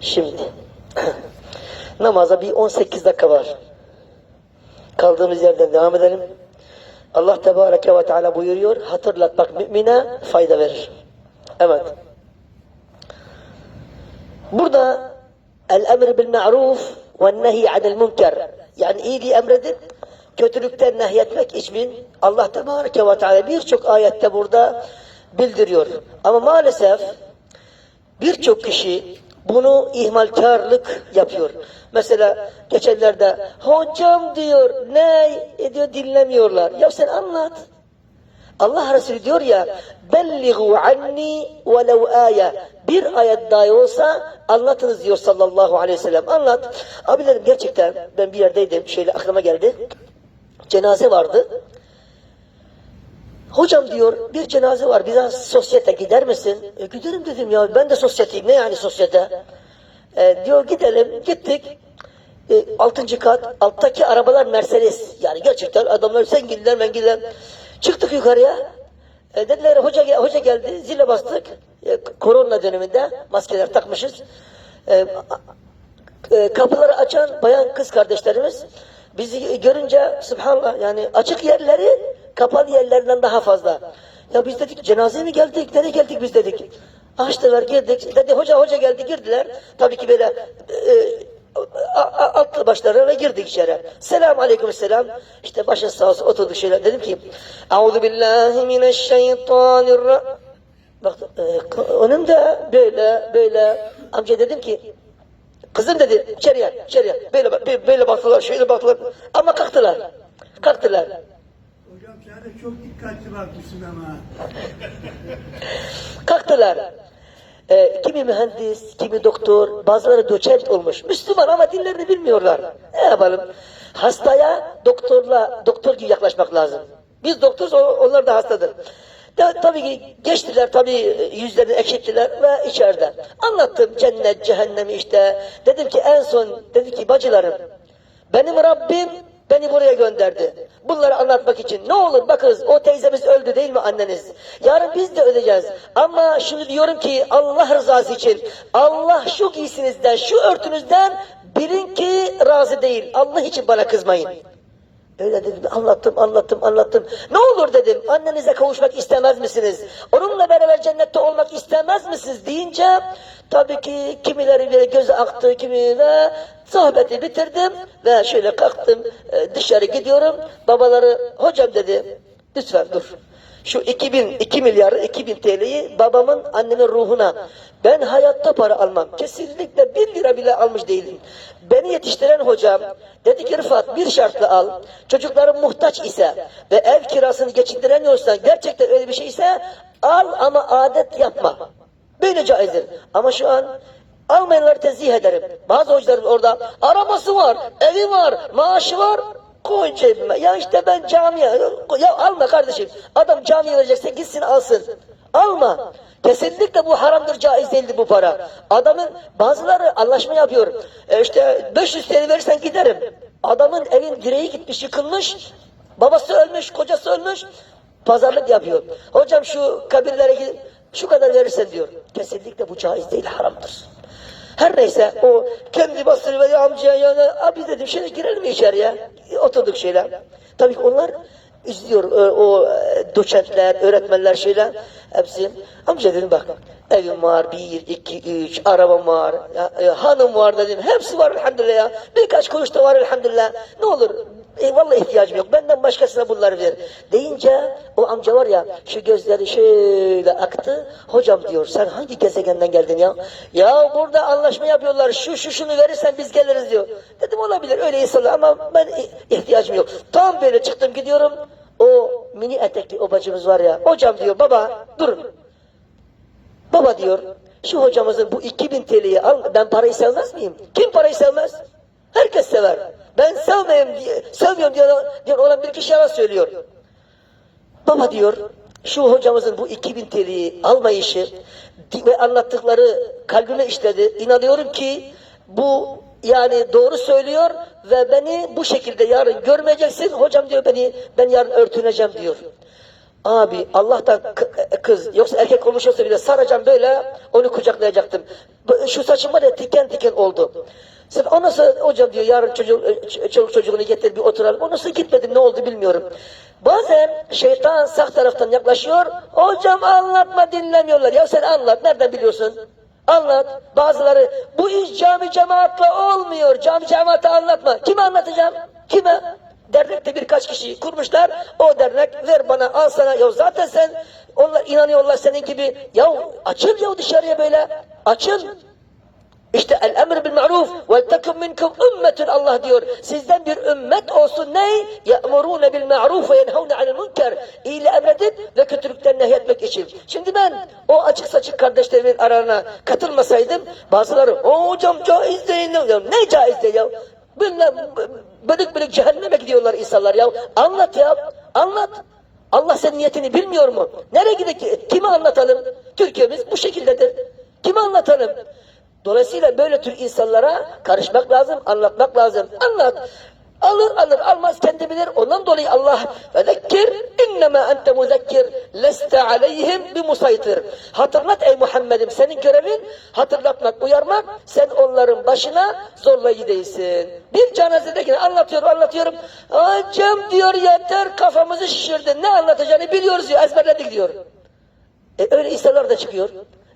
Şimdi namaza bir 18 dakika var. Kaldığımız yerden devam edelim. Allah Tebareke ve Teala buyuruyor, hatırlatmak mümine fayda verir. Evet. Burada el-emr bil ma'ruf ve nehy anil münker. Yani iyiliği emredip kötülükten nehyetmek için Allah Tebareke ve Teala birçok ayette burada bildiriyor. Ama maalesef birçok kişi bunu ihmalkarlık yapıyor. Mesela geçenlerde hocam diyor ne ediyor dinlemiyorlar. Ya sen anlat. Allah Resulü diyor ya belligu anni velev aya. Bir ayet dahi olsa anlatınız diyor sallallahu aleyhi ve sellem. Anlat. Abilerim gerçekten ben bir yerdeydim. Şöyle aklıma geldi. Cenaze vardı hocam diyor bir cenaze var biraz sosyete gider misin? E, giderim dedim ya ben de sosyeteyim ne yani sosyete? E, diyor gidelim gittik. E, altıncı kat alttaki arabalar Mercedes. Yani gerçekten adamlar ben gidiler çıktık yukarıya. E, dediler hoca hoca geldi zile bastık. E, korona döneminde maskeler takmışız. E, e, kapıları açan bayan kız kardeşlerimiz bizi görünce subhanallah yani açık yerleri kapalı yerlerden daha fazla. Ya biz dedik cenazeye mi geldik? Nereye geldik biz dedik. Açtılar girdik. Dedi hoca hoca geldi girdiler. Tabii ki böyle e, altlı başlarına girdik içeri. Selam aleyküm selam. İşte başın sağ olsun oturduk şöyle. Dedim ki Euzu billahi mineşşeytanirracim. Bak e, önümde böyle böyle amca dedim ki Kızım dedi içeriye içeriye böyle, böyle, böyle baktılar şöyle baktılar ama kalktılar kalktılar De çok dikkatli bakmışsın ama. kalktılar. Ee, kimi mühendis kimi doktor bazıları doçent olmuş. Müslüman ama dillerini bilmiyorlar. Ne yapalım? Hastaya doktorla doktor gibi yaklaşmak lazım. Biz doktoruz onlar da hastadır. Ta- tabii ki geçtiler tabii yüzlerini ekşittiler ve içeride. Anlattım cennet cehennemi işte. Dedim ki en son dedi ki bacılarım benim Rabbim beni buraya gönderdi. Bunları anlatmak için. Ne olur bakınız o teyzemiz öldü değil mi anneniz? Yarın biz de öleceğiz. Ama şunu diyorum ki Allah rızası için Allah şu giysinizden, şu örtünüzden bilin ki razı değil. Allah için bana kızmayın. Öyle dedim anlattım anlattım anlattım. Ne olur dedim annenize kavuşmak istemez misiniz? Onunla beraber cennette olmak istemez misiniz deyince tabii ki kimileri böyle gözü aktı kimi ve sohbeti bitirdim ve şöyle kalktım e, dışarı gidiyorum. Babaları hocam dedi lütfen dur. Şu 2000, 2 milyar 2000 TL'yi babamın annemin ruhuna ben hayatta para almam. Kesinlikle 1 lira bile almış değilim. Beni yetiştiren hocam dedi ki Rıfat bir şartla al. Çocukların muhtaç ise ve ev kirasını geçindiremiyorsan gerçekten öyle bir şey ise al ama adet yapma. Böyle caizdir. Ama şu an almayanları tezih ederim. Bazı hocalarım orada arabası var, evi var, maaşı var. Koy cebime. Ya işte ben camiye. Ya alma kardeşim. Adam camiye verecekse gitsin alsın. Alma. Kesinlikle bu haramdır, caiz değildir bu para. Adamın bazıları anlaşma yapıyor. E işte 500 TL verirsen giderim. Adamın evin direği gitmiş, yıkılmış. Babası ölmüş, kocası ölmüş. Pazarlık yapıyor. Hocam şu kabirlere gidip şu kadar verirsen diyor. Kesinlikle bu caiz değil, haramdır. Her neyse o kendi bastırı ve amcaya yani abi dedim şimdi girelim mi içeriye? Oturduk şeyler. Tabii ki onlar izliyor e, o e, doçentler, öğretmenler şeyler hepsi. Amca dedim bak evim var bir, iki, üç, arabam var, ya, e, hanım var dedim. Hepsi var elhamdülillah ya. Birkaç kuruş da var elhamdülillah. Ne olur e, ihtiyacım yok. Benden başkasına bunları ver. Deyince o amca var ya şu gözleri şöyle aktı. Hocam diyor sen hangi gezegenden geldin ya? Ya burada anlaşma yapıyorlar. Şu şu şunu verirsen biz geliriz diyor. Dedim olabilir öyle insanlar ama ben ihtiyacım yok. Tam böyle çıktım gidiyorum. O mini etekli o bacımız var ya. Hocam diyor baba durun. Baba diyor şu hocamızın bu 2000 TL'yi al ben parayı sevmez miyim? Kim parayı sevmez? Herkes sever. Ben sevmeyeyim diye, sevmiyorum diye, diye olan bir kişi yalan söylüyor. Baba diyor şu hocamızın bu 2000 TL'yi almayışı ve anlattıkları kalbime işledi. İnanıyorum ki bu yani doğru söylüyor ve beni bu şekilde yarın görmeyeceksin. Hocam diyor beni ben yarın örtüneceğim diyor. Abi Allah'tan kız yoksa erkek olmuş olsa bile saracağım böyle onu kucaklayacaktım. Şu saçım var ya tiken tiken oldu. Sen ondan sonra hocam diyor yarın çocuk, ç- çoluk çocuğunu getir bir oturalım. Ondan sonra gitmedim ne oldu bilmiyorum. Bazen şeytan sağ taraftan yaklaşıyor. Hocam anlatma dinlemiyorlar. Ya sen anlat nereden biliyorsun? Anlat. Bazıları bu iş cami cemaatla olmuyor. Cami cemaate anlatma. Kime anlatacağım? Kime? Dernekte birkaç kişi kurmuşlar. O dernek ver bana al sana. Ya zaten sen onlar inanıyorlar senin gibi. Ya açıl ya dışarıya böyle. Açıl. İşte el emr bil ma'ruf ve tekum minkum ümmetun Allah diyor. Sizden bir ümmet olsun ne? Ya'murune bil ma'ruf ve yenhevne anil münker. İyiliği emredip ve kötülükten nehyetmek için. Şimdi ben o açık saçık kardeşlerimin arasına katılmasaydım bazıları o hocam caiz değil. Ne caiz değil ya? Bilmem bölük bölük cehenneme gidiyorlar insanlar ya. Anlat ya. Anlat. Allah senin niyetini bilmiyor mu? Nereye gidelim? Kime anlatalım? Türkiye'miz bu şekildedir. Kime anlatalım? Dolayısıyla böyle tür insanlara karışmak lazım, anlatmak lazım. Anlat. Alır alır almaz kendi bilir. Ondan dolayı Allah fezekkir innema ente muzekkir leste aleyhim bi musaytir. Hatırlat ey Muhammed'im senin görevin hatırlatmak, uyarmak. Sen onların başına zorlayıcı değilsin. Bir cenazedekini anlatıyorum anlatıyorum. Hocam diyor yeter kafamızı şişirdin. Ne anlatacağını biliyoruz diyor ezberledik diyor. E öyle insanlar da çıkıyor.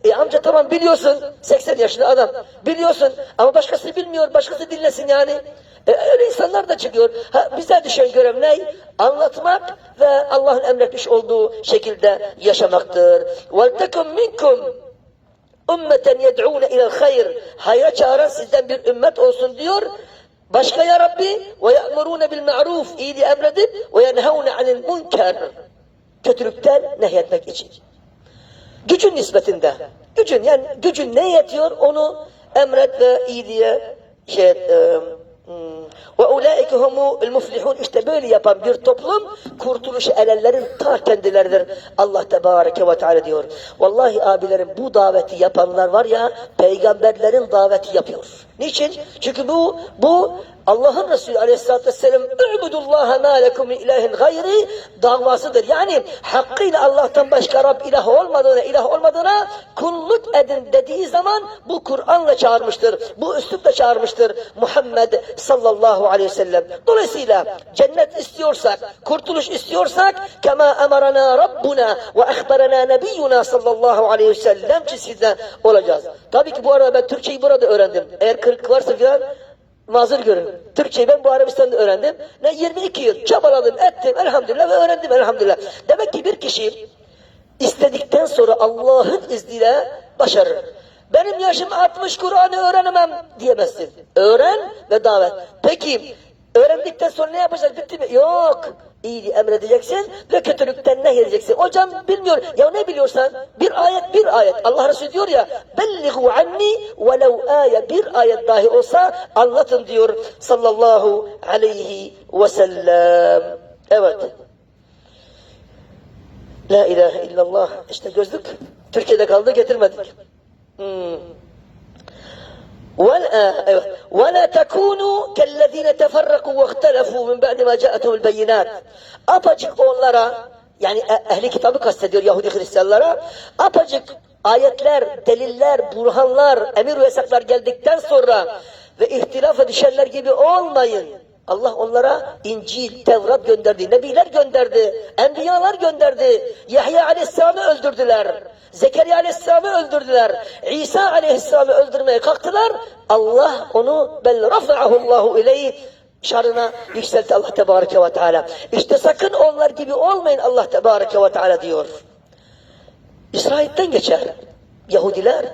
E amca tamam biliyorsun 80 yaşında adam biliyorsun ama başkası bilmiyor başkası dinlesin yani. E öyle insanlar da çıkıyor. Ha, bize düşen görev ne? Anlatmak ve Allah'ın emretmiş olduğu şekilde yaşamaktır. وَلْتَكُمْ minkum ümmeten yed'ûne ilel hayr. Hayra çağıran sizden bir ümmet olsun diyor. Başka ya Rabbi ve ya'murûne bil ma'ruf iyiliği emredip ve yenhevne anil münker. Kötülükten nehyetmek için. Gücün nispetinde. Gücün yani gücün ne yetiyor onu emret ve iyiliğe şey e, hmm. ve ulaike humul muflihun işte böyle yapan bir toplum kurtuluşu erenlerin ta kendileridir. Allah tebareke ve teala diyor. Vallahi abilerim bu daveti yapanlar var ya peygamberlerin daveti yapıyor. Niçin? Çünkü bu bu Allah'ın Resulü Aleyhisselatü Vesselam "Übudullaha ma lekum ilahin gayri" davasıdır. Yani hakkıyla Allah'tan başka Rab ilah olmadığına, ilah olmadığına kulluk edin dediği zaman bu Kur'an'la çağırmıştır. Bu üslupla çağırmıştır Muhammed sallallahu aleyhi ve sellem. Dolayısıyla cennet istiyorsak, kurtuluş istiyorsak kema emarana Rabbuna ve ehbarana nebiyyuna sallallahu aleyhi ve sellem çizgisinden olacağız. Tabii ki bu arada ben Türkçeyi burada öğrendim. Eğer kırık varsa filan mazur görün. Türkçeyi ben bu Arabistan'da öğrendim. Ne 22 yıl çabaladım, ettim elhamdülillah ve öğrendim elhamdülillah. Demek ki bir kişi istedikten sonra Allah'ın izniyle başarır. Benim yaşım 60 Kur'an'ı öğrenemem diyemezsin. Öğren ve davet. Peki öğrendikten sonra ne yapacağız? Bitti mi? Yok. İyiliği emredeceksin ve kötülükten ne edeceksin? Hocam bilmiyor. Ya ne biliyorsan bir ayet bir ayet. Allah Resulü diyor ya belligu anni velev ayet bir ayet dahi olsa anlatın diyor sallallahu aleyhi ve sellem. Evet. La ilahe illallah. İşte gözlük Türkiye'de kaldı getirmedik. Hmm. ولا أيوة. ولا تكونوا كالذين تفرقوا واختلفوا من بعد ما جاءتهم البينات apacık onlara yani e- ehli kitabı kastediyor Yahudi Hristiyanlara apacık ayetler, deliller, burhanlar, emir ve yasaklar geldikten sonra ve ihtilafa düşenler gibi olmayın. Allah onlara İncil, Tevrat gönderdi, Nebiler gönderdi, Enbiyalar gönderdi. Yahya Aleyhisselam'ı öldürdüler. Zekeriya Aleyhisselam'ı öldürdüler. İsa Aleyhisselam'ı öldürmeye kalktılar. Allah onu bel rafa'ahullahu ileyh şarına yükseltti Allah Tebareke ve Teala. İşte sakın onlar gibi olmayın Allah Tebareke ve Teala diyor. İsrail'den geçer. Yahudiler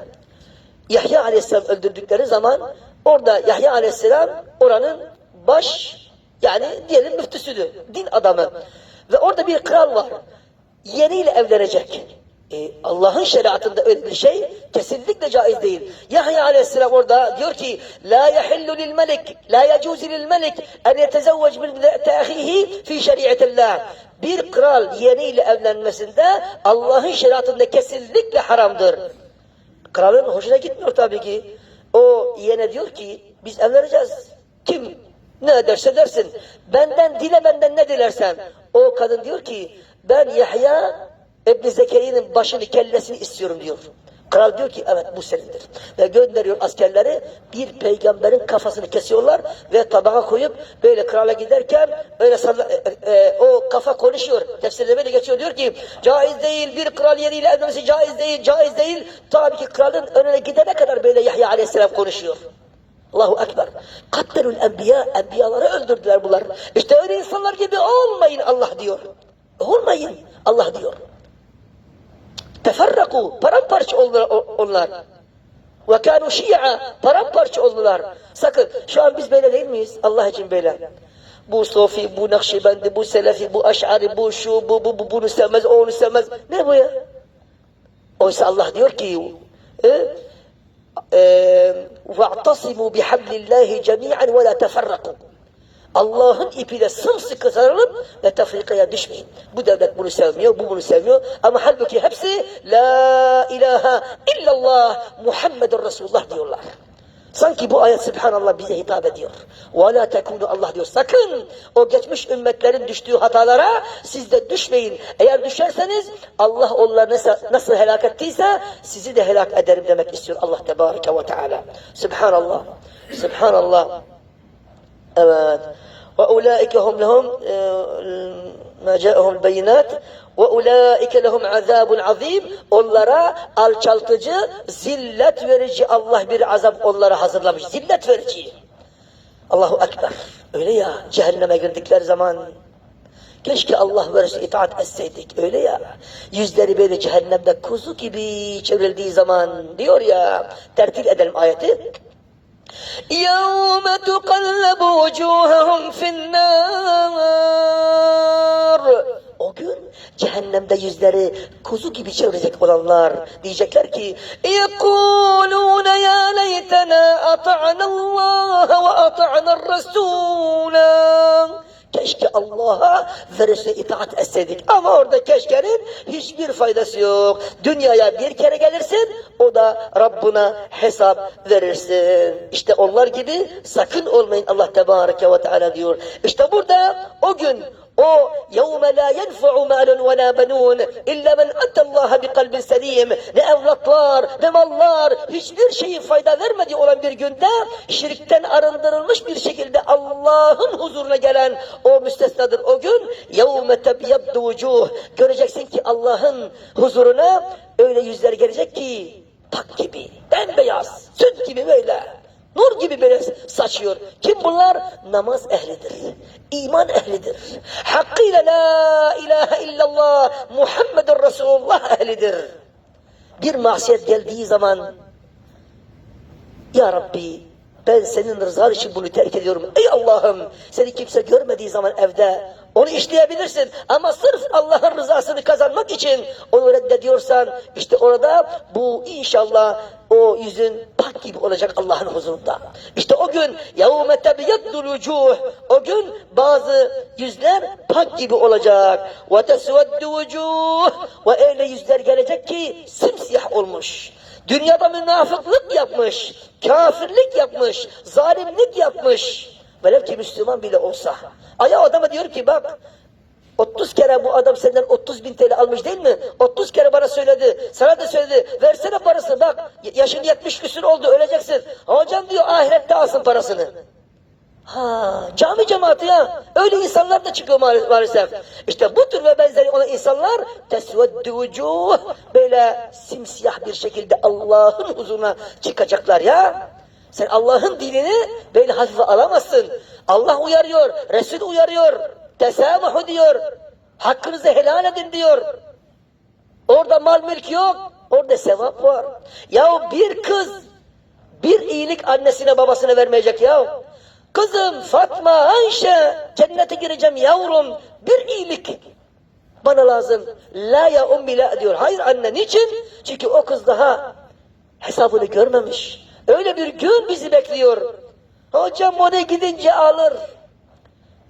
Yahya Aleyhisselam öldürdükleri zaman orada Yahya Aleyhisselam oranın baş yani diyelim müftüsüdür. Din adamı. Ve orada bir kral var. Yeniyle evlenecek. E, Allah'ın şeriatında öyle bir şey kesinlikle caiz değil. Yahya aleyhisselam orada diyor ki La yahillu lil melik, la yecuzu lil melik en yetezevvec bil teahihi fi şeriatillah. Bir kral yeğeniyle evlenmesinde Allah'ın şeriatında kesinlikle haramdır. Kralın hoşuna gitmiyor tabii ki. O yeğene diyor ki biz evleneceğiz. Kim ne ederse dersin. Benden dile benden ne dilersen. O kadın diyor ki ben Yahya İbni Zekeri'nin başını kellesini istiyorum diyor. Kral diyor ki evet bu senindir. Ve gönderiyor askerleri bir peygamberin kafasını kesiyorlar ve tabağa koyup böyle krala giderken öyle salla- e, e, o kafa konuşuyor. Tefsirde böyle geçiyor diyor ki caiz değil bir kral yeriyle evlenmesi caiz değil caiz değil. Tabii ki kralın önüne gidene kadar böyle Yahya aleyhisselam konuşuyor. Allahu Ekber. Katlerül enbiya, enbiyaları öldürdüler bunlar. İşte öyle insanlar gibi olmayın Allah diyor. Olmayın Allah diyor. Teferraku, paramparça oldular onlar. Ve kânu şi'a, paramparça oldular. Sakın, şu an biz böyle değil miyiz? Allah için böyle. Bu Sofi, bu Nakşibendi, bu Selefi, bu Aş'ari, bu şu, bu, bu, bu, bunu sevmez, onu sevmez. Ne bu ya? Oysa Allah diyor ki, e, وَاعْتَصِمُوا بِحَبْلِ اللّٰهِ جَمِيعًا وَلَا تَفَرَّقُوا Allah'ın ipiyle sımsıkı sarılıp ve tefrikaya düşmeyin. Bu devlet bunu sevmiyor, bu bunu sevmiyor. Ama halbuki hepsi La ilahe illallah Muhammedun Resulullah diyorlar. Sanki bu ayet Subhanallah bize hitap ediyor. وَلَا تَكُونُ Allah diyor. Sakın o geçmiş ümmetlerin düştüğü hatalara siz de düşmeyin. Eğer düşerseniz Allah onları nasıl, nasıl helak ettiyse sizi de helak ederim demek istiyor Allah Tebareke ve Teala. Subhanallah. Subhanallah. Evet. وأولئك هم لهم ما جاءهم البينات وأولئك لهم عذاب عظيم onlara alçaltıcı, zillet verici Allah bir azap onlara hazırlamış. Zillet verici. Allahu Ekber. Öyle ya cehenneme girdikleri zaman keşke Allah ve Resulü itaat etseydik. Öyle ya yüzleri böyle cehennemde kuzu gibi çevrildiği zaman diyor ya tertil edelim ayeti. يوم تقلب وجوههم في النار o gün cehennemde yüzleri kuzu gibi çevirecek olanlar diyecekler ki يَقُولُونَ يَا لَيْتَنَا أَطَعْنَا اللّٰهَ وَأَطَعْنَا الرَّسُولَ Keşke Allah'a ve Resulüne itaat etseydik. Ama orada keşkenin hiçbir faydası yok. Dünyaya bir kere gelirsin, o da Rabbuna hesap verirsin. İşte onlar gibi sakın olmayın Allah Tebareke ve Teala diyor. İşte burada o gün o yevme la yenfe'u malun ve la benun illa men attallaha bi kalbin selim. Ne evlatlar ne mallar hiçbir şeyin fayda vermediği olan bir günde şirkten arındırılmış bir şekilde Allah'ın huzuruna gelen o müstesnadır. O gün yevme tebyaddu vucuh. Göreceksin ki Allah'ın huzuruna öyle yüzler gelecek ki pak gibi, bembeyaz, süt gibi böyle. Nur gibi böyle saçıyor. Kim bunlar? Namaz ehlidir. iman ehlidir. Hakkıyla la ilahe illallah Muhammedun Resulullah ehlidir. Bir masiyet geldiği zaman Ya Rabbi ben senin rızan için bunu terk ediyorum. Ey Allah'ım seni kimse görmediği zaman evde onu işleyebilirsin. Ama sırf Allah'ın rızasını kazanmak için onu reddediyorsan işte orada bu inşallah o yüzün pak gibi olacak Allah'ın huzurunda. İşte o gün يَوْمَ تَبْيَدُّ الْوُجُوهِ O gün bazı yüzler pak gibi olacak. وَتَسْوَدُّ وُجُوهِ Ve öyle yüzler gelecek ki simsiyah olmuş. Dünyada münafıklık yapmış, kafirlik yapmış, zalimlik yapmış. Velev ki Müslüman bile olsa. Aya adama diyor ki bak 30 kere bu adam senden 30 bin TL almış değil mi? 30 kere bana söyledi. Sana da söyledi. Versene parasını bak. Yaşın 70 küsür oldu öleceksin. Hocam diyor ahirette alsın parasını. Ha, cami cemaati ya. Öyle insanlar da çıkıyor maal- maalesef. İşte bu tür ve benzeri olan insanlar tesveddu vucuh böyle simsiyah bir şekilde Allah'ın huzuruna çıkacaklar ya. Sen Allah'ın dinini böyle hafife alamazsın. Allah uyarıyor, Resul uyarıyor, tesamuhu diyor, hakkınızı helal edin diyor. Orada mal mülk yok, orada sevap var. Ya bir kız bir iyilik annesine babasına vermeyecek ya. Kızım Fatma Ayşe cennete gireceğim yavrum bir iyilik bana lazım. La ya ummi la diyor. Hayır anne niçin? Çünkü o kız daha hesabını görmemiş. Öyle bir gün bizi bekliyor. Hocam oraya gidince alır.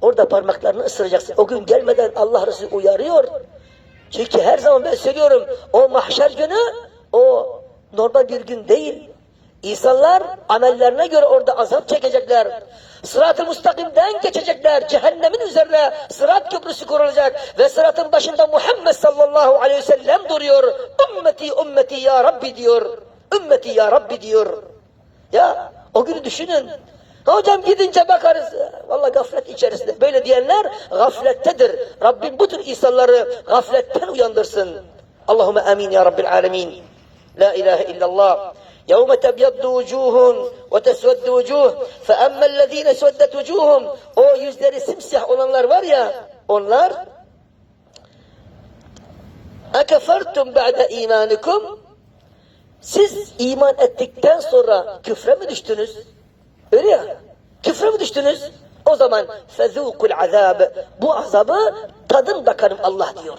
Orada parmaklarını ısıracaksın. O gün gelmeden Allah Resulü uyarıyor. Çünkü her zaman ben söylüyorum o mahşer günü o normal bir gün değil. İnsanlar amellerine göre orada azap çekecekler. Sırat-ı müstakimden geçecekler. Cehennemin üzerine sırat köprüsü kurulacak. Ve sıratın başında Muhammed sallallahu aleyhi ve sellem duruyor. Ümmeti ümmeti ya Rabbi diyor. Ümmeti ya Rabbi diyor. Ya o günü düşünün. Hocam gidince bakarız. Vallahi gaflet içerisinde. Böyle diyenler gaflettedir. Rabbim bu tür insanları gafletten uyandırsın. Allahümme amin ya Rabbil alemin. La ilahe illallah. يوم تبيض وجوه وتسود وجوه فأما الذين سودت وجوههم o yüzleri simsiyah olanlar var ya onlar أكفرتم بعد إيمانكم siz iman ettikten sonra küfre mi düştünüz? Öyle ya. Küfre mi düştünüz? O zaman fezûkul azab. Bu azabı tadın bakalım Allah diyor.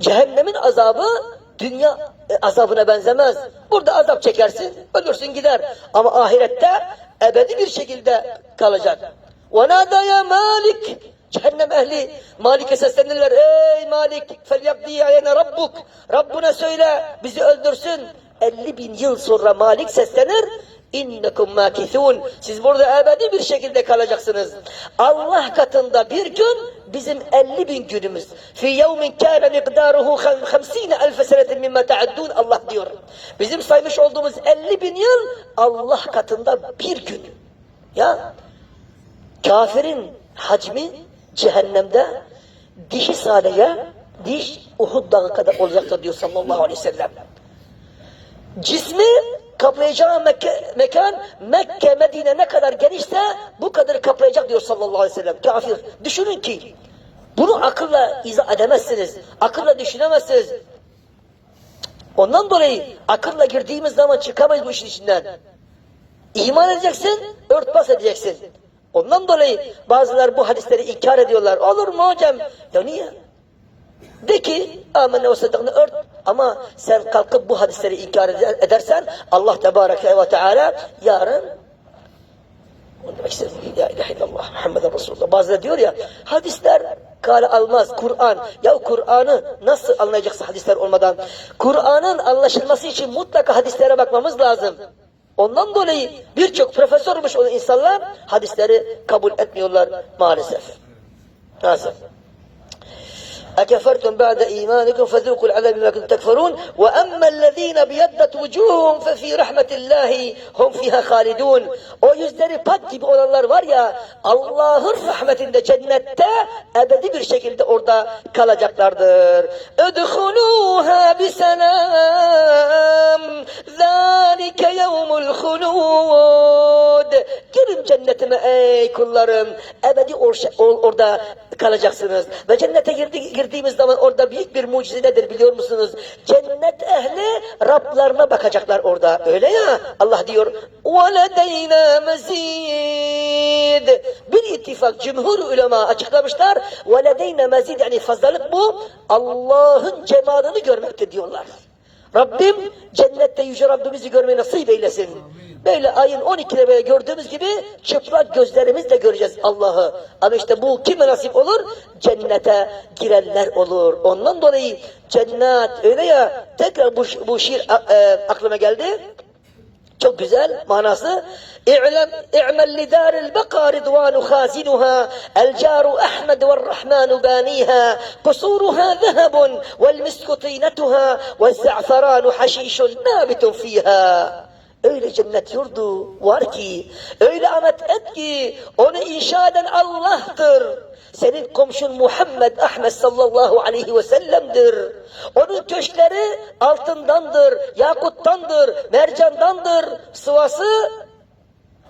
Cehennemin azabı dünya e, azabına benzemez. Burada azap çekersin, ölürsün gider. Ama ahirette ebedi bir şekilde kalacak. وَنَادَ يَا Malik Cehennem ehli Malik'e seslenirler. Ey Malik فَلْيَقْدِي عَيَنَ rabbuk Rabbuna söyle bizi öldürsün. 50 bin yıl sonra Malik seslenir. İnnekum makithun. Siz burada ebedi bir şekilde kalacaksınız. Allah katında bir gün bizim 50 bin günümüz. Fi yevmin kâne miqdaruhu 50 elfe senetin mimma ta'addun Allah diyor. Bizim saymış olduğumuz 50 bin yıl Allah katında bir gün. Ya kafirin hacmi cehennemde dişi saleye diş Uhud dağı kadar olacaktır diyor sallallahu aleyhi ve sellem. Cismi kaplayacağı Mekke, mekan Mekke, Medine ne kadar genişse bu kadar kaplayacak diyor sallallahu aleyhi ve sellem. Kafir. Düşünün ki bunu akılla izah edemezsiniz. Akılla düşünemezsiniz. Ondan dolayı akılla girdiğimiz zaman çıkamayız bu işin içinden. İman edeceksin, örtbas edeceksin. Ondan dolayı bazılar bu hadisleri inkar ediyorlar. Olur mu hocam? Ya niye? De ki amene ve saddakını ört ama sen kalkıp bu hadisleri inkar eder- edersen Allah Tebareke ve Teala yarın onu demek istedim. Ya ilahe illallah diyor ya hadisler kale almaz Kur'an. Ya Kur'an'ı nasıl anlayacaksın hadisler olmadan? Kur'an'ın anlaşılması için mutlaka hadislere bakmamız lazım. Ondan dolayı birçok profesörmüş olan insanlar hadisleri kabul etmiyorlar maalesef. Maalesef. أكفرتم بعد إيمانكم فذوقوا العذاب بما كنتم تكفرون وأما الذين ابيضت وجوههم ففي رحمة الله هم فيها خالدون O yüzleri pak gibi olanlar var ya Allah'ın rahmetinde cennette ebedi bir şekilde orada kalacaklardır. Ödhuluha biselam zâlike yevmul hulûd Girin cennetime ey kullarım. Ebedi or- or- orada kalacaksınız. Ve cennete girdi- girdiğimiz zaman orada büyük bir mucize nedir biliyor musunuz? Cennet ehli Rablarına bakacaklar orada. Öyle ya Allah diyor. وَلَدَيْنَا مَزِيدٌ Bir ittifak cumhur ulema açıklamışlar. وَلَدَيْنَا مَزِيدٌ yani fazlalık bu. Allah'ın cemalını görmekte diyorlar. Rabbim cennette yüce Rabbimizi görmeyi nasip eylesin. Böyle ayın 12'de böyle gördüğümüz gibi çıplak gözlerimizle göreceğiz Allah'ı. Ama işte bu kime nasip olur? Cennete girenler olur. Ondan dolayı cennet öyle ya tekrar bu, bu şiir e, aklıma geldi. Çok güzel manası. İ'lem i'mel lidaril beka ridvanu khazinuha el caru Ahmed ve Rahmanu baniha kusuruha zehebun vel misku tînetuha ve za'feranu haşişun nabitun fiha. Öyle cennet yurdu var ki, öyle amet et ki onu inşa eden Allah'tır. Senin komşun Muhammed Ahmet sallallahu aleyhi ve sellem'dir. Onun köşkleri altındandır, yakuttandır, mercandandır. Sıvası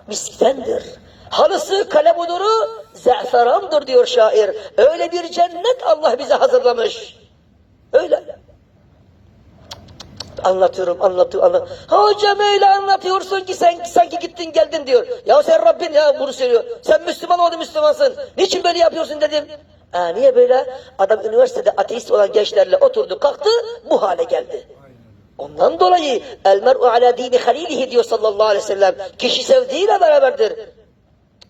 misktendir. Halısı kalemuduru zeferandır diyor şair. Öyle bir cennet Allah bize hazırlamış. Öyle. Anlatıyorum, anlatıyorum, anlatıyorum. Hocam öyle anlatıyorsun ki sen sanki gittin geldin diyor. Ya sen Rabbin ya bunu söylüyor. Sen Müslüman oldun Müslümansın. Niçin böyle yapıyorsun dedim. Ha, niye böyle? Adam üniversitede ateist olan gençlerle oturdu kalktı bu hale geldi. Ondan dolayı el mer'u ala dini halilihi diyor sallallahu aleyhi ve sellem. Kişi sevdiğiyle beraberdir.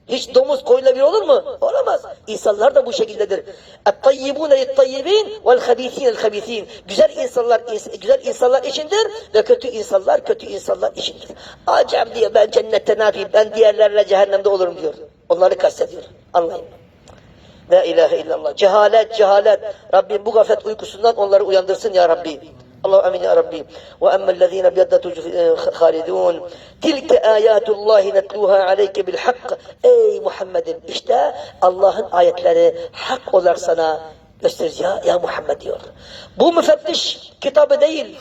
Hiç domuz koyuyla bir olur mu? Olamaz. İnsanlar da bu şekildedir. Et-tayyibûne lit-tayyibîn vel-habîsîne el-habîsîn. Güzel insanlar ins- güzel insanlar içindir ve kötü insanlar kötü insanlar içindir. Acem diyor ben cennette ne yapayım? Ben diğerlerle cehennemde olurum diyor. Onları kastediyor. Anlayın. La ilahe illallah. Cehalet, cehalet. Rabbim bu gaflet uykusundan onları uyandırsın ya Rabbi. Allah amin ya Rabbi. Ve emmellezine biyaddet halidun. Tilke ayatullahi netluha aleyke bil hak. Ey Muhammed'im işte Allah'ın ayetleri hak olarak sana gösteririz ya, ya Muhammed diyor. Bu müfettiş kitabı değil.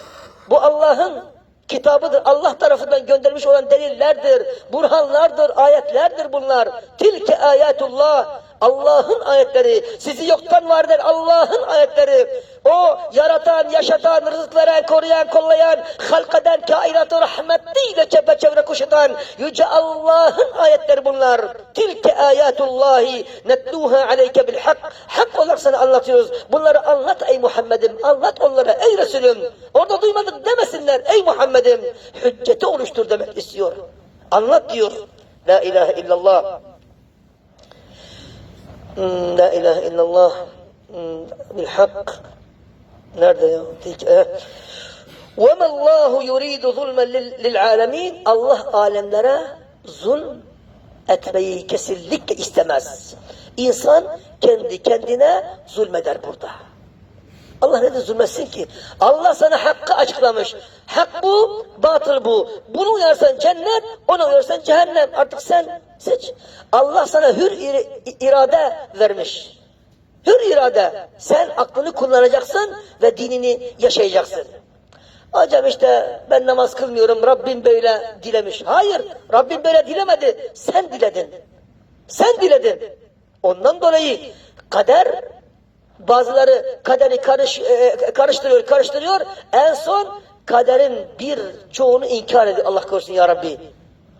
Bu Allah'ın kitabıdır. Allah tarafından göndermiş olan delillerdir, burhanlardır, ayetlerdir bunlar. Tilke ayetullah. Allah'ın ayetleri. Sizi yoktan var eder Allah'ın ayetleri. O yaratan, yaşatan, rızık veren, koruyan, kollayan, halk eden, kainatı rahmetiyle çepeçevre kuşatan yüce Allah'ın ayetleri bunlar. Tilke ayatullahi netluha aleyke bil hak. Hak olarak sana anlatıyoruz. Bunları anlat ey Muhammed'im. Anlat onlara ey Resulüm. Orada duymadık demesinler ey Muhammed'im. Hücceti oluştur demek istiyor. Anlat diyor. La ilahe illallah. Hmm, La ilahe illallah. Hmm, Bil hak. Nerede ya? Tilke- وَمَا اللّٰهُ يُرِيدُ ظُلْمًا لِلْ- لِلْعَالَمِينَ Allah alemlere zulm etmeyi kesinlikle istemez. İnsan kendi kendine zulmeder burada. Allah neden zulmetsin ki? Allah sana hakkı açıklamış. Hak bu, batıl bu. Bunu uyarsan cennet, ona uyarsan cehennem. Artık sen seç. Allah sana hür irade vermiş. Hür irade. Sen aklını kullanacaksın ve dinini yaşayacaksın. Hocam işte ben namaz kılmıyorum, Rabbim böyle dilemiş. Hayır, Rabbim böyle dilemedi. Sen diledin. Sen diledin. Ondan dolayı kader bazıları kaderi karış, e, karıştırıyor, karıştırıyor. En son kaderin bir çoğunu inkar ediyor. Allah korusun ya Rabbi.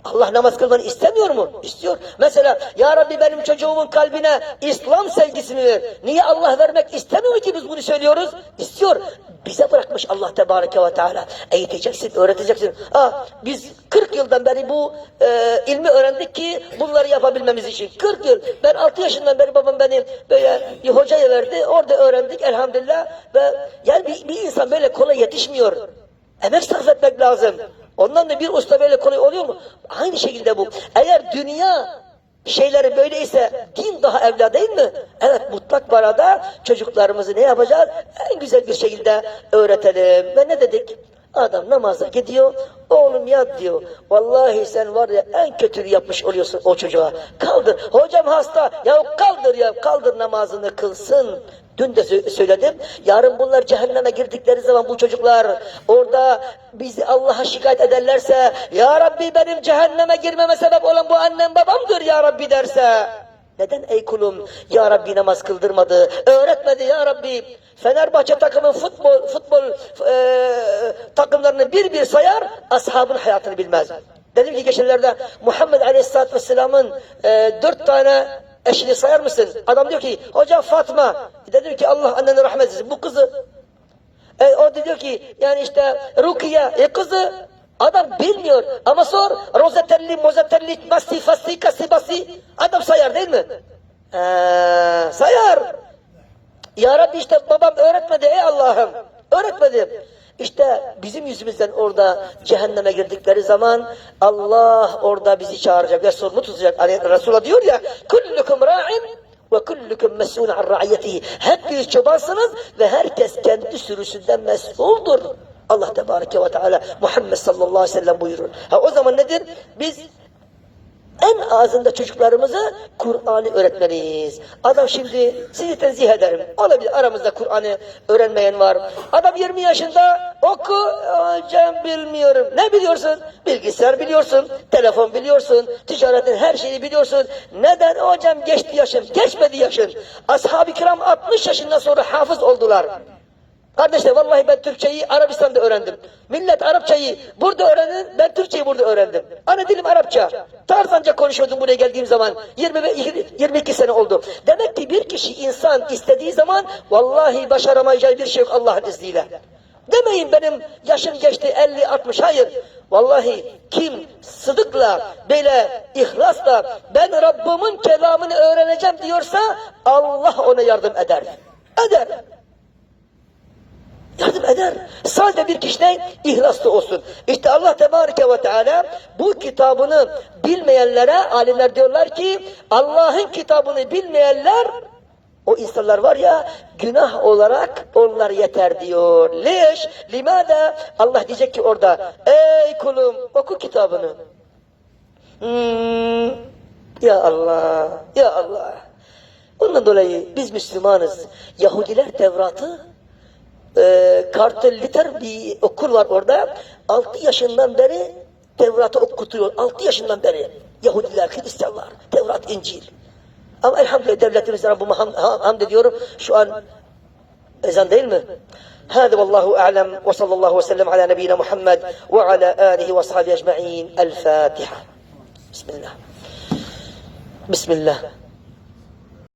Allah namaz kılmanı istemiyor mu? İstiyor. Mesela Ya Rabbi benim çocuğumun kalbine İslam sevgisini ver. Niye Allah vermek istemiyor ki biz bunu söylüyoruz? İstiyor. Bize bırakmış Allah Tebareke ve Teala. Eğiteceksin, öğreteceksin. Ha, biz 40 yıldan beri bu e, ilmi öğrendik ki bunları yapabilmemiz için. 40 yıl. Ben 6 yaşından beri babam beni böyle bir hocaya verdi. Orada öğrendik elhamdülillah. Ve yani bir, bir insan böyle kolay yetişmiyor. Emek sarf etmek lazım. Ondan da bir usta böyle kolay oluyor mu? Aynı şekilde bu. Eğer dünya şeyleri böyleyse din daha evla değil mi? Evet mutlak barada çocuklarımızı ne yapacağız? En güzel bir şekilde öğretelim. Ve ne dedik? Adam namaza gidiyor, oğlum yat diyor. Vallahi sen var ya en kötülüğü yapmış oluyorsun o çocuğa. Kaldır. Hocam hasta. Ya kaldır ya. Kaldır namazını kılsın. Dün de sö- söyledim. Yarın bunlar cehenneme girdikleri zaman bu çocuklar orada bizi Allah'a şikayet ederlerse Ya Rabbi benim cehenneme girmeme sebep olan bu annem babamdır Ya Rabbi derse neden ey kulum Ya Rabbi namaz kıldırmadı, öğretmedi Ya Rabbi. Fenerbahçe takımın futbol futbol eee, takımlarını bir bir sayar, ashabın hayatını bilmez. Dedim ki geçenlerde Muhammed Aleyhisselatü Vesselam'ın eee, dört tane eşini sayar mısın? Adam diyor ki hocam Fatma. Dedim ki Allah annene rahmet etsin. Bu kızı e, o diyor ki yani işte Rukiye e kızı adam bilmiyor ama sor rozetelli mozetelli basi fasi kasi basi adam sayar değil mi? Ee, sayar. Ya Rabbi işte babam öğretmedi ey Allah'ım. Öğretmedi. İşte bizim yüzümüzden orada cehenneme girdikleri zaman Allah orada bizi çağıracak ve sorumlu tutacak. Hani Resulullah diyor ya kullukum ra'in ve kullukum mes'un an ra'iyetihi. Hepiniz çobansınız ve herkes kendi sürüsünden mesuldur. Allah Tebareke ve Teala Muhammed sallallahu aleyhi ve sellem buyurur. Ha o zaman nedir? Biz en azında çocuklarımıza Kur'an'ı öğretmeliyiz. Adam şimdi sizi tenzih ederim. Olabilir aramızda Kur'an'ı öğrenmeyen var. Adam 20 yaşında oku hocam bilmiyorum. Ne biliyorsun? Bilgisayar biliyorsun, telefon biliyorsun, ticaretin her şeyi biliyorsun. Neden hocam geçti yaşın? Geçmedi yaşın. Ashab-ı kiram 60 yaşından sonra hafız oldular. Kardeşler vallahi ben Türkçeyi Arabistan'da öğrendim. Millet Arapçayı burada öğrenin, ben Türkçeyi burada öğrendim. Ana dilim Arapça. Tarzanca konuşuyordum buraya geldiğim zaman. 20 ve 22 sene oldu. Demek ki bir kişi insan istediği zaman vallahi başaramayacağı bir şey yok Allah'ın izniyle. Demeyin benim yaşım geçti 50 60 hayır. Vallahi kim sıdıkla böyle ihlasla ben Rabbimin kelamını öğreneceğim diyorsa Allah ona yardım eder. Eder. Yardım eder. Sadece bir kişide ihlaslı olsun. İşte Allah Tebareke ve Teala bu kitabını bilmeyenlere alimler diyorlar ki Allah'ın kitabını bilmeyenler o insanlar var ya günah olarak onlar yeter diyor. Leş, limada Allah diyecek ki orada ey kulum oku kitabını. Hmm, ya Allah, ya Allah. Ondan dolayı biz Müslümanız. Yahudiler Tevrat'ı e, kartel liter bir okul var orada. 6 yaşından beri Tevrat'ı okutuyor. 6 yaşından beri. Yahudiler, Hristiyanlar, Tevrat, İncil. Ama elhamdülillah devletimize Rabbime ham, ham, hamd ediyorum. Şu an ezan değil mi? هذا والله أعلم وصلى الله وسلم على نبينا محمد وعلى آله وصحبه أجمعين الفاتحة بسم الله بسم الله